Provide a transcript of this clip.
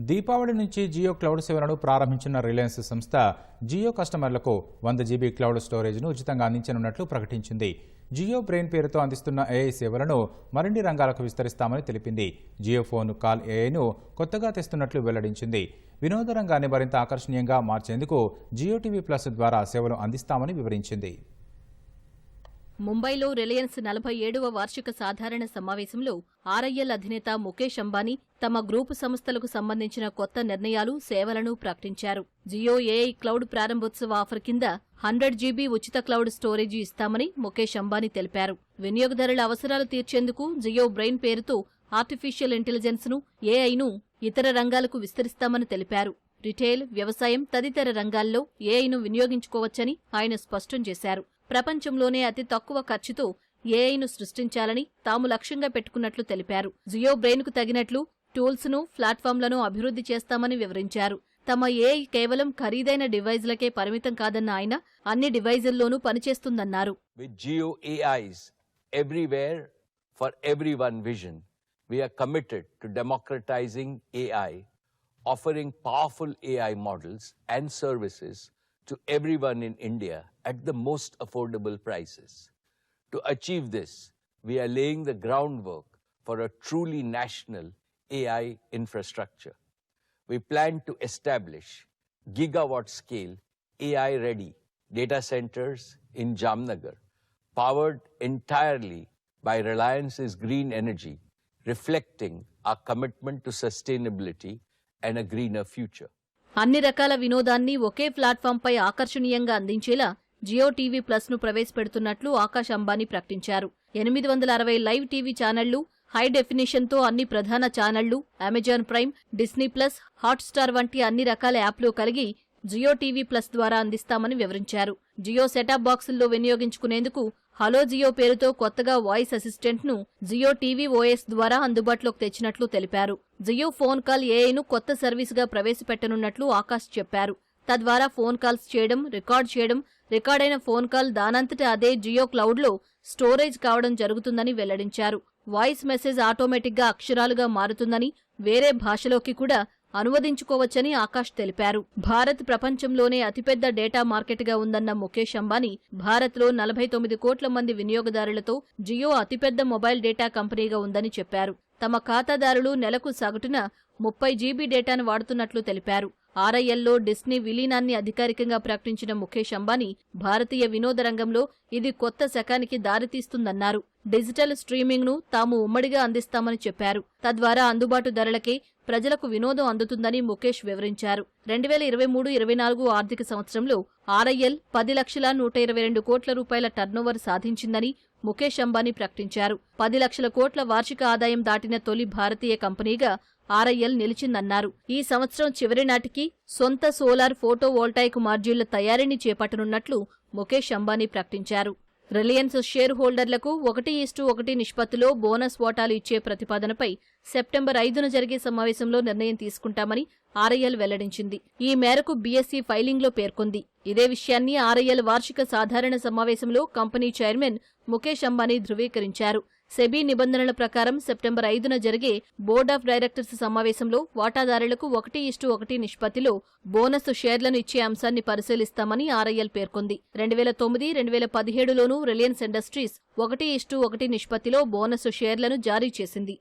దీపావళి నుంచి జియో క్లౌడ్ సేవలను ప్రారంభించిన రిలయన్స్ సంస్థ జియో కస్టమర్లకు వంద జీబీ క్లౌడ్ స్టోరేజ్ను ఉచితంగా అందించనున్నట్లు ప్రకటించింది. జియో బ్రెయిన్ పేరుతో అందిస్తున్న ఏఐ సేవలను మరిన్ని రంగాలకు విస్తరిస్తామని తెలిపింది. జియో ఫోన్ కాల్ ఏఐను కొత్తగా తెస్తున్నట్లు వెల్లడించింది. వినోద రంగాన్ని మరింత ఆకర్షణీయంగా మార్చేందుకు జియో టీవీ ప్లస్ ద్వారా సేవలు అందిస్తామని వివరించింది. ముంబైలో రిలయన్స్ నలభై ఏడవ వార్షిక సాధారణ సమావేశంలో ఆర్ఐఎల్ అధినేత ముఖేష్ అంబానీ తమ గ్రూపు సంస్థలకు సంబంధించిన కొత్త నిర్ణయాలు సేవలను ప్రకటించారు. జియో ఏఐ క్లౌడ్ ప్రారంభోత్సవ ఆఫర్ కింద హండ్రెడ్ జీబీ ఉచిత క్లౌడ్ స్టోరేజీ ఇస్తామని ముఖేష్ అంబానీ తెలిపారు. వినియోగదారుల అవసరాలు తీర్చేందుకు జియో బ్రెయిన్ పేరుతో ఆర్టిఫిషియల్ ఇంటెలిజెన్స్ను ఏఐను ఇతర రంగాలకు విస్తరిస్తామని తెలిపారు. రిటైల్ వ్యవసాయం తదితర రంగాల్లో ఏఐను వినియోగించుకోవచ్చని ఆయన స్పష్టం చేశారు. ప్రపంచంలోనే అతి తక్కువ ఖర్చుతో ఏఐను సృష్టించాలని తాము లక్ష్యంగా పెట్టుకున్నట్లు తెలిపారు జియో బ్రెయిన్కు తగినట్లు టూల్స్ను ప్లాట్ఫామ్లను అభివృద్ధి చేస్తామని వివరించారు తమ ఏఐ కేవలం ఖరీదైన డివైజ్లకే పరిమితం కాదన్న ఆయన అన్ని డివైజుల్లోనూ పనిచేస్తుందన్నారు with Geo AIs everywhere for everyone vision. We are committed to democratizing AI, offering powerful AI models and services to everyone in India at the most affordable prices. To achieve this, we are laying the groundwork for a truly national AI infrastructure. We plan to establish gigawatt scale AI ready data centers in Jamnagar, powered entirely by Reliance's green energy, reflecting our commitment to sustainability and a greener future. అన్ని రకాల వినోదాన్ని ఒకే ప్లాట్ఫామ్పై ఆకర్షణీయంగా అందించేలా Jio TV ప్లస్ను ప్రవేశపెడుతున్నట్లు ఆకాశ్ అంబానీ ప్రకటించారు. ఎనిమిది వందల అరవై లైవ్ టీవీ ఛానళ్ళు హై డెఫినేషన్తో అన్ని ప్రధాన ఛానళ్ళు Amazon Prime Disney plus Hotstar వంటి అన్ని రకాల యాప్లు కలిగి జియో టీవీ ప్లస్ ద్వారా అందిస్తామని వివరించారు. జియో సెటాప్ బాక్సుల్లో వినియోగించుకునేందుకు హలో జియో పేరుతో కొత్తగా వాయిస్ అసిస్టెంట్ను జియో టీవీ ఓఎస్ ద్వారా అందుబాటులోకి తెచ్చినట్లు తెలిపారు. జియో ఫోన్ కాల్ ఏఐను కొత్త సర్వీసుగా ప్రవేశపెట్టనున్నట్లు ఆకాశ్ చెప్పారు. తద్వారా ఫోన్ కాల్స్ చేయడం రికార్డ్ చేయడం రికార్డైన ఫోన్ కాల్ దానంతట అదే జియో క్లౌడ్లో స్టోరేజ్ కావడం జరుగుతుందని వెల్లడించారు. వాయిస్ మెసేజ్ ఆటోమేటిక్గా అక్షరాలుగా మారుతుందని వేరే భాషలోకి కూడా అనువదించుకోవచ్చని ఆకాష్ తెలిపారు. భారత్ ప్రపంచంలోనే అతిపెద్ద డేటా మార్కెట్గా ఉందన్న ముఖేష్ అంబానీ భారత్లో నలభై తొమ్మిది కోట్ల మంది వినియోగదారులతో జియో అతిపెద్ద మొబైల్ డేటా కంపెనీగా ఉందని చెప్పారు. తమ ఖాతాదారులు నెలకు సగటున ముప్పై జీబీ డేటాను వాడుతున్నట్లు తెలిపారు. ఆర్ఐఎల్లో డిస్నీ విలీనాన్ని అధికారికంగా ప్రకటించిన ముఖేష్ అంబానీ భారతీయ వినోద రంగంలో ఇది కొత్త శకానికి దారితీస్తుందన్నారు. డిజిటల్ స్ట్రీమింగ్ను తాము ఉమ్మడిగా అందిస్తామని చెప్పారు. తద్వారా అందుబాటు ధరలకే ప్రజలకు వినోదం అందుతుందని ముఖేష్ వివరించారు. రెండు వేల ఇరవై మూడు ఇరవై నాలుగు ఆర్థిక సంవత్సరంలో ఆర్ఐఎల్ పది లక్షల నూట ఇరవై రెండు కోట్ల రూపాయల టర్నోవర్ సాధించిందని ముఖేష్ అంబానీ ప్రకటించారు. పది లక్షల కోట్ల వార్షిక ఆదాయం దాటిన తొలి భారతీయ కంపెనీగా ఆర్ఐఎల్ నిలిచిందన్నారు. ఈ సంవత్సరం చివరి నాటికి సొంత సోలార్ ఫోటో మార్జ్యూళ్ళ తయారీని చేపట్టనున్నట్లు ముఖేష్ అంబానీ ప్రకటించారు. రిలయన్స్ షేర్ హోల్డర్లకు ఒకటి ఈస్టు ఒకటి నిష్పత్తిలో బోనస్ వాటాలు ఇచ్చే ప్రతిపాదనపై సెప్టెంబర్ ఐదున జరిగే సమావేశంలో నిర్ణయం తీసుకుంటామని ఆర్ఐఎల్ వెల్లడించింది. ఈ మేరకు బీఎస్సీ ఫైలింగ్లో పేర్కొంది. ఇదే విషయాన్ని ఆర్ఐఎల్ వార్షిక సాధారణ సమావేశంలో కంపెనీ చైర్మన్ ముఖేష్ అంబానీ ధృవీకరించారు. సెబీ నిబంధనల ప్రకారం సెప్టెంబర్ ఐదున జరిగే బోర్డ్ ఆఫ్ డైరెక్టర్స్ సమావేశంలో వాటాదారులకు ఒకటి ఇష్టు ఒకటి నిష్పత్తిలో బోనస్ షేర్లను ఇచ్చే అంశాన్ని పరిశీలిస్తామని ఆర్ఐఎల్ పేర్కొంది. రెండు వేల తొమ్మిది రెండు వేల పదిహేడులోనూ రిలయన్స్ ఇండస్ట్రీస్ ఒకటి ఇష్టు ఒకటి నిష్పత్తిలో బోనస్ షేర్లను జారీ చేసింది.